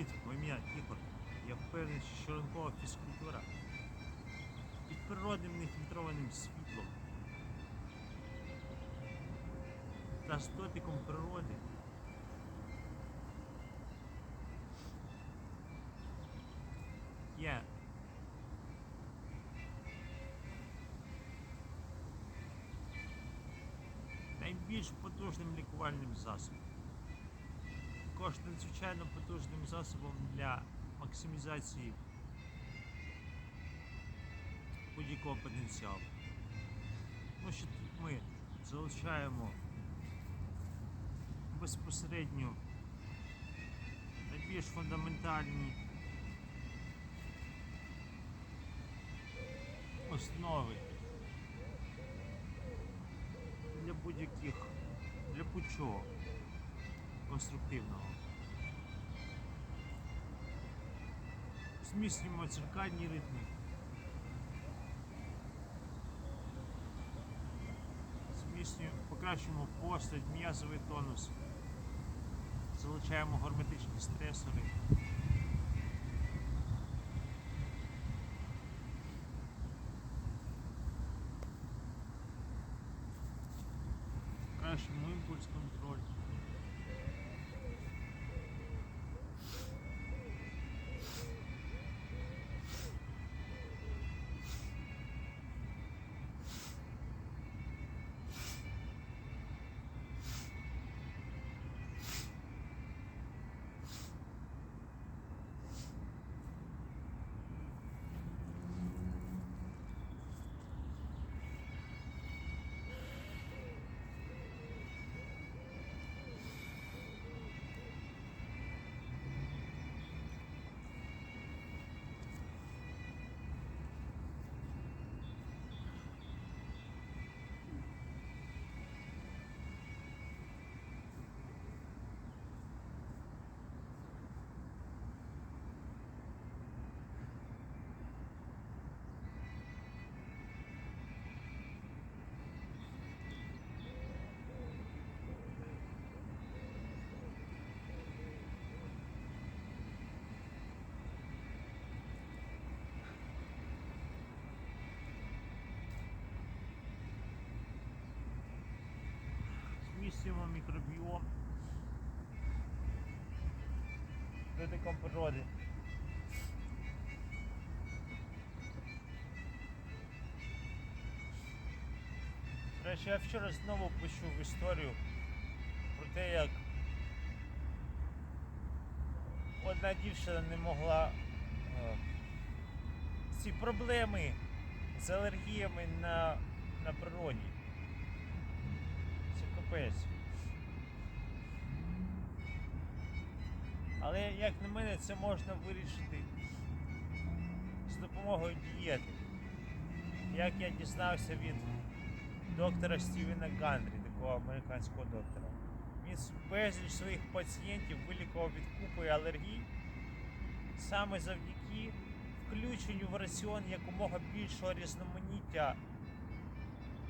Привіт, моє ім'я Ігор. Я впевнений, що ранкова фізкультура під природним нефільтрованим світлом та з дотиком природи є найбільш потужним лікувальним засобом. Також надзвичайно потужним засобом для максимізації будь-якого потенціалу. Тому що тут ми залучаємо безпосередньо найбільш фундаментальні основи для будь-яких, для будь-чого конструктивного. Зміцнюємо циркадні ритми. Зміцнюємо, покращуємо постать, м'язовий тонус. Залучаємо герметичні стресори. Покращуємо імпульс контроль. Зміщуємо мікробіом дотиком природи. Речі, я вчора знову почув історію про те, як одна дівчина не могла е, ці проблеми з алергіями на, на природі. Це капець. Але як на мене, це можна вирішити з допомогою дієти. Як я дізнався від доктора Стівена Гандрі, такого американського доктора. Він безліч своїх пацієнтів вилікував від купи алергій саме завдяки включенню в раціон якомога більшого різноманіття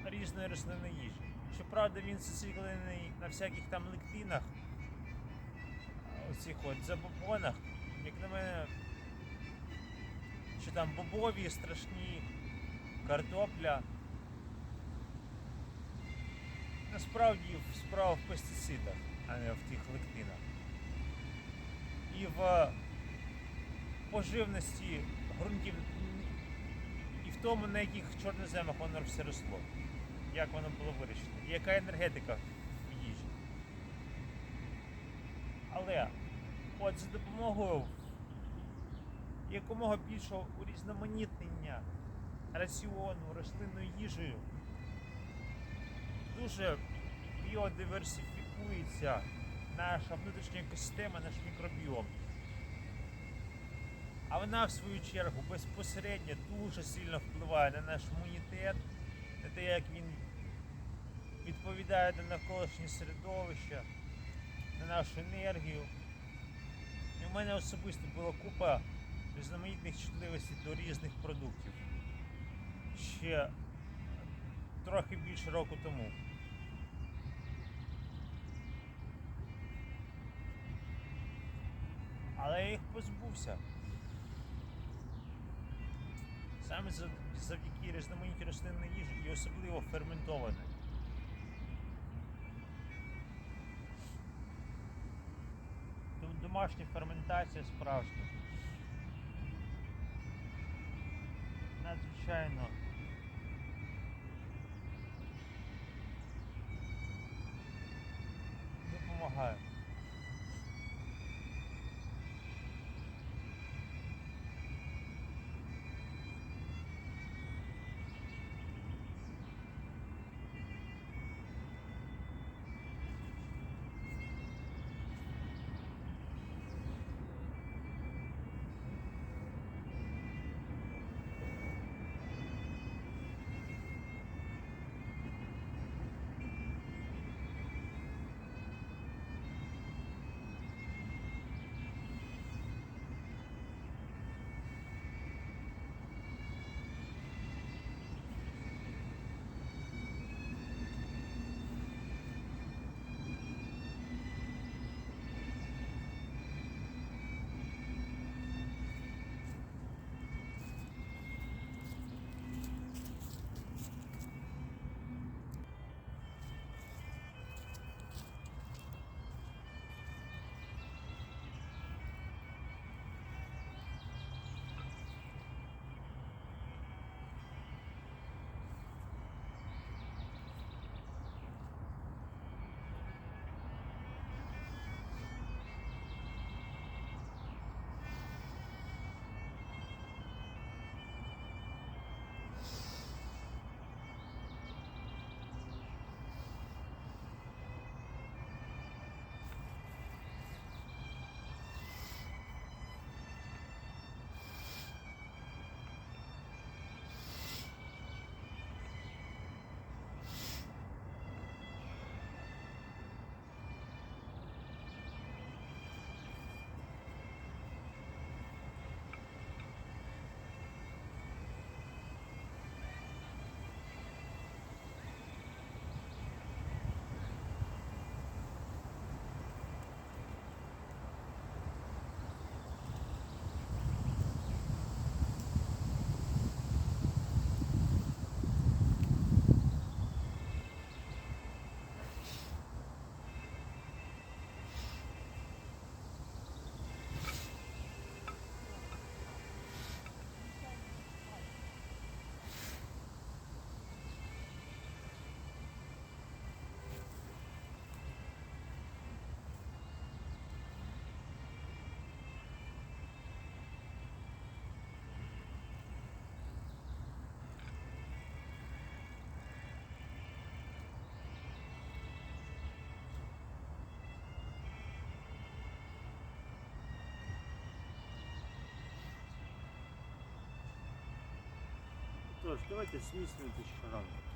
різної рослинної їжі. Щоправда, він зациклений на всяких там лектинах, оцих от забобонах, як на мене, що там бобові страшні, картопля. Насправді справа в пестицидах, а не в тих лектинах. І в поживності ґрунтів і в тому, на яких чорноземах воно все росло. Як воно було вирішено. І яка енергетика в їжі. Але от за допомогою якомога більшого урізноманітнення раціону рослинною їжею дуже біодиверсифікується наша внутрішня екосистема, наш мікробіом. А вона, в свою чергу, безпосередньо дуже сильно впливає на наш імунітет, на те, як він відповідає на навколишнє середовище, на нашу енергію. В мене особисто була купа різноманітних чутливостей до різних продуктів. Ще трохи більше року тому. Але я їх позбувся. Саме завдяки різноманітній рослинній їжі і особливо ферментованій. Домашня ферментація справжня. Надзвичайно. Допомагає. Тож, давайте зміцнювати ще ранку.